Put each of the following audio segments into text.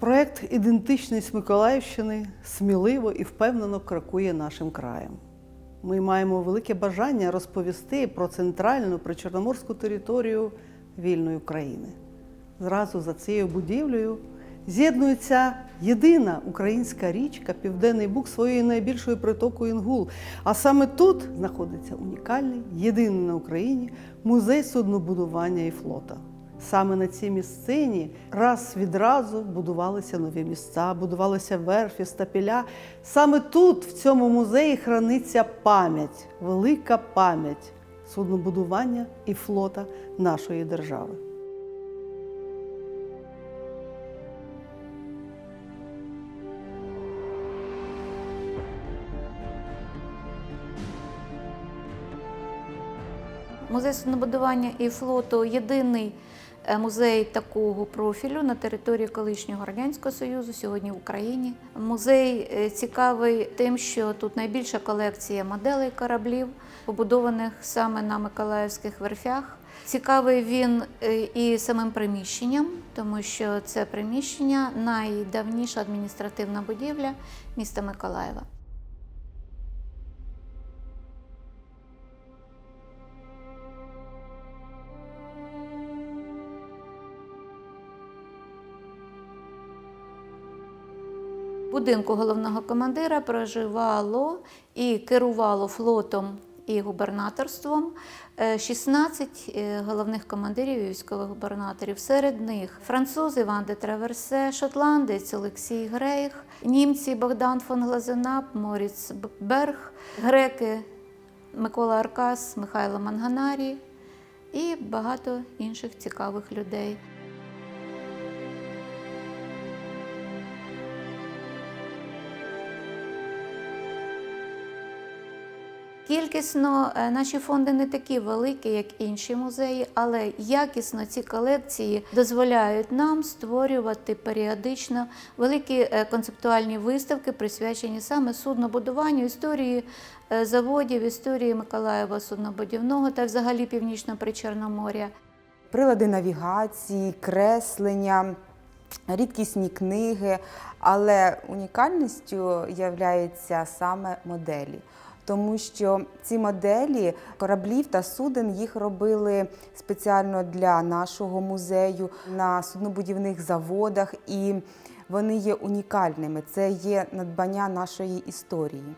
Проект Ідентичність Миколаївщини сміливо і впевнено крокує нашим краєм. Ми маємо велике бажання розповісти про центральну причорноморську територію вільної України. Зразу за цією будівлею з'єднується єдина українська річка Південний Буг своєю найбільшою притокою Інгул. А саме тут знаходиться унікальний, єдиний на Україні музей суднобудування і флота. Саме на цій місцині раз відразу будувалися нові місця, будувалися верфі, стапіля. Саме тут, в цьому музеї, храниться пам'ять, велика пам'ять суднобудування і флота нашої держави. Музей суднобудування і флоту єдиний музей такого профілю на території колишнього радянського союзу, сьогодні в Україні. Музей е, цікавий тим, що тут найбільша колекція моделей кораблів, побудованих саме на Миколаївських верфях. Цікавий він е, і самим приміщенням, тому що це приміщення найдавніша адміністративна будівля міста Миколаєва. Будинку головного командира проживало і керувало флотом і губернаторством е, 16 е, головних командирів і військових губернаторів. Серед них француз Іван де Траверсе, шотландець Олексій Грейх, німці Богдан фон Глазенап, Моріц Берг, греки Микола Аркас, Михайло Манганарі і багато інших цікавих людей. Кількісно е, наші фонди не такі великі, як інші музеї, але якісно ці колекції дозволяють нам створювати періодично великі е, концептуальні виставки, присвячені саме суднобудуванню, історії е, заводів, історії Миколаєва суднобудівного та взагалі Північного Причорномор'я. прилади навігації, креслення, рідкісні книги, але унікальністю являється саме моделі. Тому що ці моделі кораблів та суден їх робили спеціально для нашого музею на суднобудівних заводах, і вони є унікальними. Це є надбання нашої історії.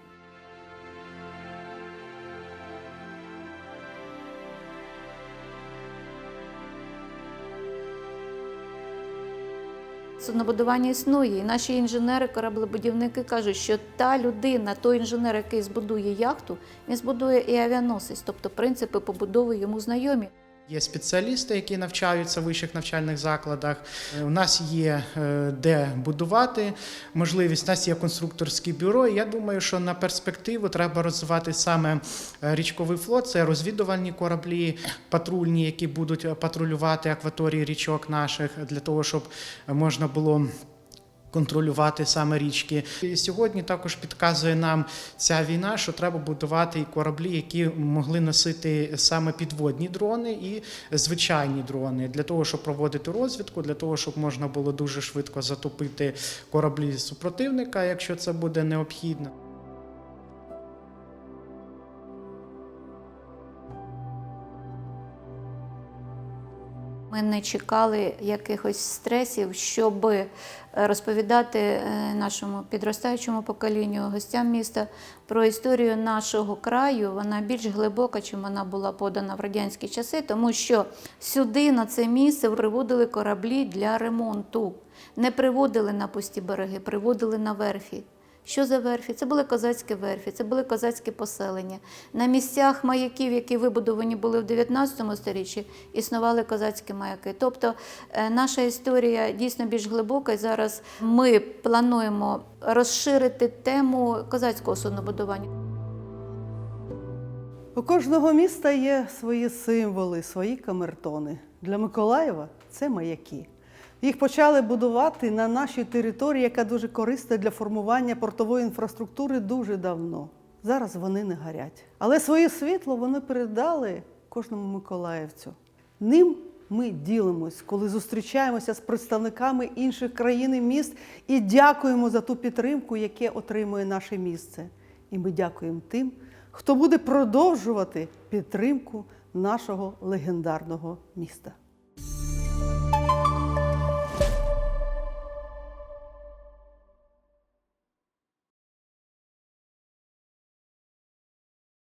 Суднобудування існує, і наші інженери, кораблебудівники кажуть, що та людина, той інженер, який збудує яхту, він збудує і авіаносець, тобто принципи побудови йому знайомі. Є спеціалісти, які навчаються в вищих навчальних закладах. Е, У нас є е, де будувати можливість. У нас є конструкторське бюро. Я думаю, що на перспективу треба розвивати саме е, річковий флот. Це розвідувальні кораблі, патрульні, які будуть патрулювати акваторії річок наших для того, щоб можна було. Контролювати саме річки. І сьогодні також підказує нам ця війна, що треба будувати і кораблі, які могли носити саме підводні дрони і звичайні дрони для того, щоб проводити розвідку, для того, щоб можна було дуже швидко затопити кораблі супротивника, якщо це буде необхідно. Ми не чекали якихось стресів, щоб е, розповідати е, нашому підростаючому поколінню, гостям міста про історію нашого краю. Вона більш глибока, чим вона була подана в радянські часи, тому що сюди, на це місце, приводили кораблі для ремонту. Не приводили на пусті береги, приводили на верфі. Що за верфі? Це були козацькі верфі, це були козацькі поселення. На місцях маяків, які вибудовані були в 19 сторіччі, існували козацькі маяки. Тобто е, наша історія дійсно більш глибока, і зараз ми плануємо розширити тему козацького суднобудування. У кожного міста є свої символи, свої камертони. Для Миколаєва це маяки. Їх почали будувати на нашій території, яка дуже корисна для формування портової інфраструктури дуже давно. Зараз вони не горять. Але своє світло вони передали кожному миколаївцю. Ним ми ділимось, коли зустрічаємося з представниками інших країн і міст і дякуємо за ту підтримку, яке отримує наше місце. І ми дякуємо тим, хто буде продовжувати підтримку нашого легендарного міста.